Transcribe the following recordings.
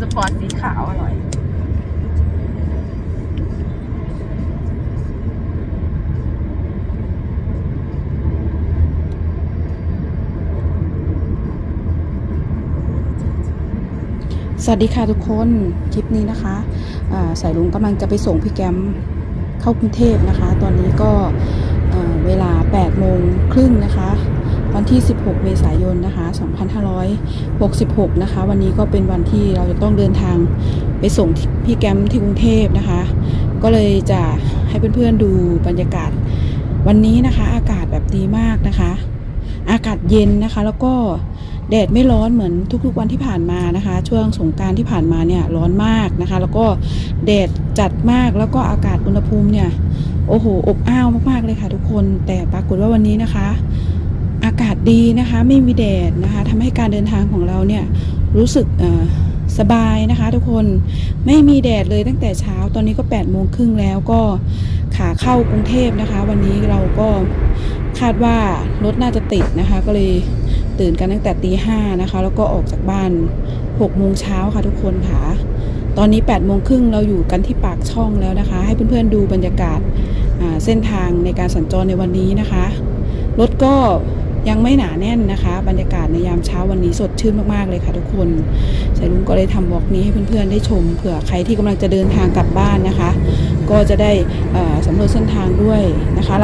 สปอร์ตสีขาวอร่อย สวัสดีค่ะทุกคนคลิปนี้นะคะสายลุงกำลังจะไปส่งพี่แกมเข้ากรุงเทพนะคะ ตอนนี้ก็เอ่อเวลา8โมงครึ่งนะคะ วันที่ 16 เมษายนนะคะ 2566 นะคะ วันนี้ก็เป็นวันที่เราจะต้องเดินทางไปส่งพี่แกมที่กรุงเทพนะคะ ก็เลยจะให้เพื่อนๆดูบรรยากาศ วันนี้นะคะ อากาศแบบดีมากนะคะ อากาศเย็นนะคะ แล้วก็แดดไม่ร้อนเหมือนทุกๆวันที่ผ่านมานะคะ ช่วงสงการที่ผ่านมาเนี่ยร้อนมากนะคะ แล้วก็แดดจัดมากแล้วก็อากาศอุณหภูมิเนี่ยโอ้โหอบอ้าวมากๆเลยค่ะทุกคน แต่ปรากฏว่าวันนี้นะคะ อากาศดีนะคะไม่มีแดดนะคะทำให้การเดินทางของเราเนี่ยรู้สึกสบายนะคะ ทุกคนไม่มีแดดเลยตั้งแต่เช้าตอนนี้ก็8ปดโมงครึ่งแล้วก็ขาเข้ากรุงเทพนะคะ วันนี้เราก็คาดว่ารถน่าจะติดนะคะ ก็เลยตื่นกันตั้งแต่ตีห้านะคะ แล้วก็ออกจากบ้าน6โมงเช้าค่ะทุกคนค่ะ ตอนนี้8ปดโมงครึ่งเราอยู่กันที่ปากช่องแล้วนะคะ ให้เพื่อนๆดูบรรยากาศเส้นทางในการสัญจรในวันนี้นะคะรถก็ ยังไม่หนาแน่นนะคะ บรรยากาศในยามเช้าวันนี้สดชื่นมากๆเลยค่ะทุกคนสายลุงก็เลยทำบล็อกนี้ให้เพื่อนๆได้ชมเผื่อใครที่กำลังจะเดินทางกลับบ้านนะคะ ก็จะได้เอ่อสำรวจเส้นทางด้วยนะคะ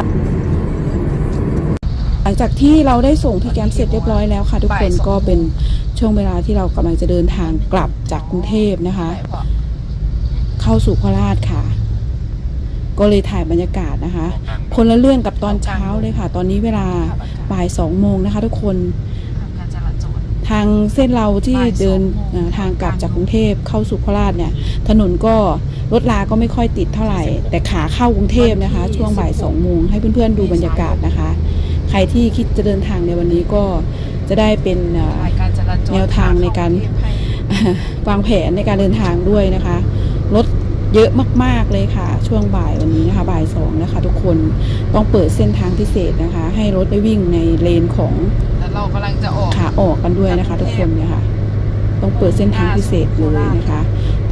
หลังจากที่เราได้ส่งพี่แกมเสร็จเรียบร้อยแล้วค่ะ ทุกคนก็เป็นช่วงเวลาที่เรากำลังจะเดินทางกลับจากกรุงเทพนะคะ เข้าสู่โคราชค่ะ ก็เลยถ่ายบรรยากาศนะคะ คนละเรื่องกับตอนเช้าเลยค่ะ ตอนนี้เวลาบ่ายสองโมงนะคะ ทุกคนทางเส้นเราที่เดินทางกลับจากกรุงเทพเข้าสู่โคราชเนี่ย ถนนก็รถลาก็ไม่ค่อยติดเท่าไหร่ แต่ขาเข้ากรุงเทพนะคะ ช่วงบ่ายสองโมงให้เพื่อนๆดูบรรยากาศนะคะ ใครที่คิดจะเดินทางในวันนี้ก็จะได้เป็นแนวทางในการวางแผนในการเดินทางด้วยนะคะ เยอะมากๆเลยค่ะ ช่วงบ่ายวันนี้นะคะบ่ายสองนะคะทุกคนต้องเปิดเส้นทางพิเศษนะคะ ให้รถได้วิ่งในเลนของแล้วเรากำลังจะออกขาออกกันด้วยนะคะ ทุกคนเนี่ยค่ะ ต้องเปิดเส้นทางพิเศษเลยนะคะ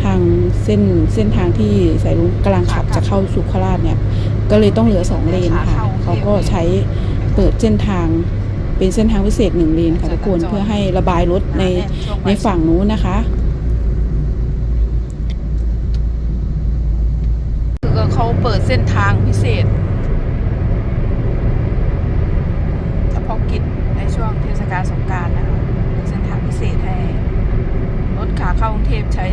ทางเส้นเส้นทางที่สายลุงกำลังขับจะเข้าสุขราชเนี่ย ก็เลยต้องเหลือสองเลนค่ะเขาก็ใช้เปิดเส้นทางเป็นเส้นทางพิเศษหนึ่งเลนค่ะทุกคนเพื่อให้ระบายรถในในฝั่งนู้นนะคะ คือเขาเปิดเส้นทางพิเศษเฉพาะกิจในช่วงเทศกาลสงกรารนะคะเป็นเส้นทางพิเศษให้รถขาเข้ากรุงเทพใช้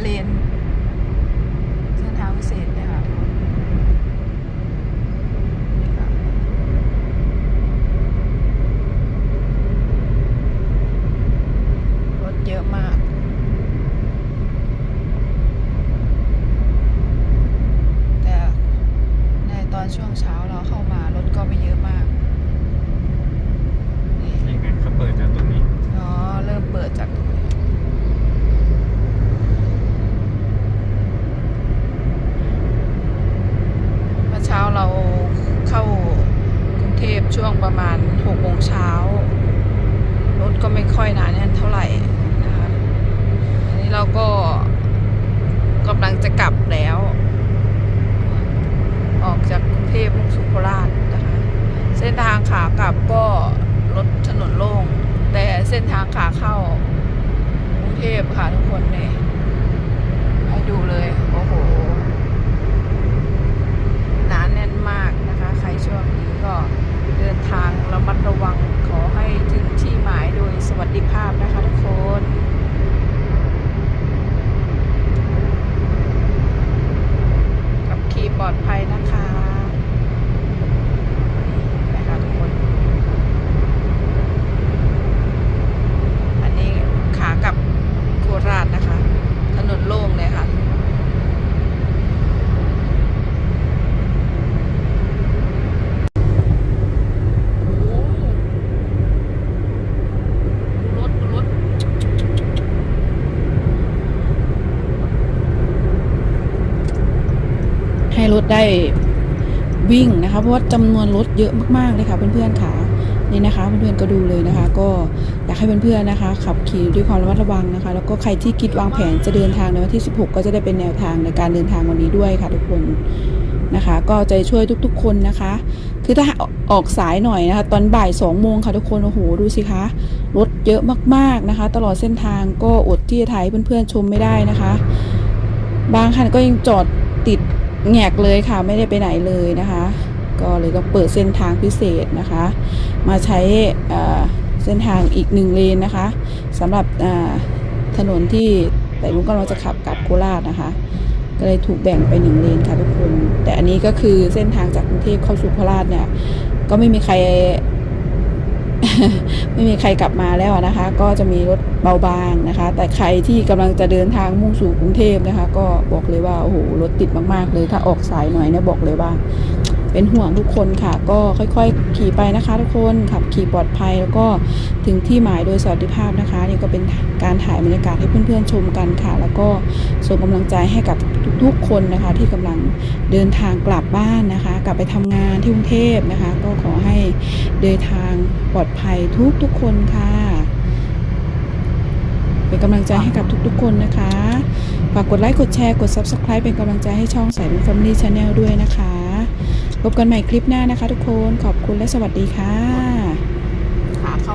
เลน เส้นทางพิเศษเนะคะนี่ค่ะรถเยอะมาก แต่ในตอนช่วงเช้าเราเข้ามารถ ก็ไม่เยอะมากนี่นี่ไงเขาเปิดจากตรงนี้ อ๋อ เริ่มเปิดจากตรงนี้ เมื่อเช้าเราเข้ากรุงเทพช่วงประมาณ6โมงเช้ารถก็ไม่ค่อยหนาแน่นเท่าไหร่นะคะอันนี้เราก็กำลังจะกลับแล้ว ออกจากกรุงเทพมุ่งสู่โคราชนะคะ เส้นทางขากลับก็รถถนนโล่ง แต่เส้นทางขาเข้ากรุงเทพค่ะทุกคนเนี่ยให้ดูเลย โอ้โห หนาแน่นมากนะคะ ใครช่วงนี้ก็เดินทางระมัดระวังขอให้ถึงที่หมายโดยสวัสดิภาพนะคะทุกคน ขับขี่ปลอดภัยนะคะนี่นะคะทุกคน อันนี้ขากลับโคราชนะคะ ถนนโล่งเลยค่ะ รถรถ ให้ รถได้วิ่งนะคะ เพราะว่าจำนวนรถเยอะมากๆเลยค่ะเพื่อนๆค่ะนี่นะคะเพื่อนๆก็ดูเลยนะคะ ก็อยากให้เพื่อนๆนะคะ ขับขี่ด้วยความระมัดระวังนะคะ แล้วก็ใครที่คิดวางแผนจะเดินทางในวันที่ 16 ก็จะได้เป็นแนวทางในการเดินทางวันนี้ด้วยค่ะ ทุกคนนะคะ ก็จะช่วยทุกๆ คนนะคะ คือถ้าออกสายหน่อยนะคะ ตอนบ่ายสองโมงค่ะทุกคนโอ้โหดูสิคะรถเยอะมากๆนะคะ ตลอดเส้นทางก็อดที่จะถ่ายเพื่อนๆชมไม่ได้นะคะ บางคันก็ยังจอดติด แงกเลยค่ะไม่ได้ไปไหนเลยนะคะ ก็เลยต้องเปิดเส้นทางพิเศษนะคะ มาใช้เส้นทางอีกหนึ่งเลนนะคะสำหรับถนนที่แต่ลุงกำลังจะขับกลับโคราชนะคะ ก็เลยถูกแบ่งไปหนึ่งเลนค่ะทุกคน แต่อันนี้ก็คือเส้นทางจากกรุงเทพเข้าสู่โคราชเนี่ยก็ไม่มีใคร ไม่มีใครกลับมาแล้วนะคะ ก็จะมีรถเบาบางนะคะ แต่ใครที่กำลังจะเดินทางมุ่งสู่กรุงเทพนะคะ ก็บอกเลยว่าโอ้โหรถติดมากๆ เลยถ้าออกสายหน่อยเนี่ยบอกเลยว่า เป็นห่วงทุกคนค่ะ ก็ค่อยๆ ขี่ไปนะคะ ทุกคนขับขี่ปลอดภัยแล้วก็ถึงที่หมายโดยสวัสดิภาพนะคะ นี่ก็เป็นการถ่ายบรรยากาศให้เพื่อนๆชมกันค่ะ แล้วก็ส่งกำลังใจให้กับ ทุกๆ คนนะคะที่กำลังเดินทางกลับบ้านนะคะ กลับไปทำงานที่กรุงเทพนะคะ ก็ขอให้เดินทางปลอดภัยทุกๆ คนค่ะเป็นกำลังใจให้กับทุกๆ คนนะคะฝากกดไลค์กดแชร์กด Subscribe เป็นกำลังใจให้ช่องสายลุง Family Channel ด้วยนะคะพบกันใหม่คลิปหน้านะคะทุกคนขอบคุณและสวัสดีค่ะขาเข้า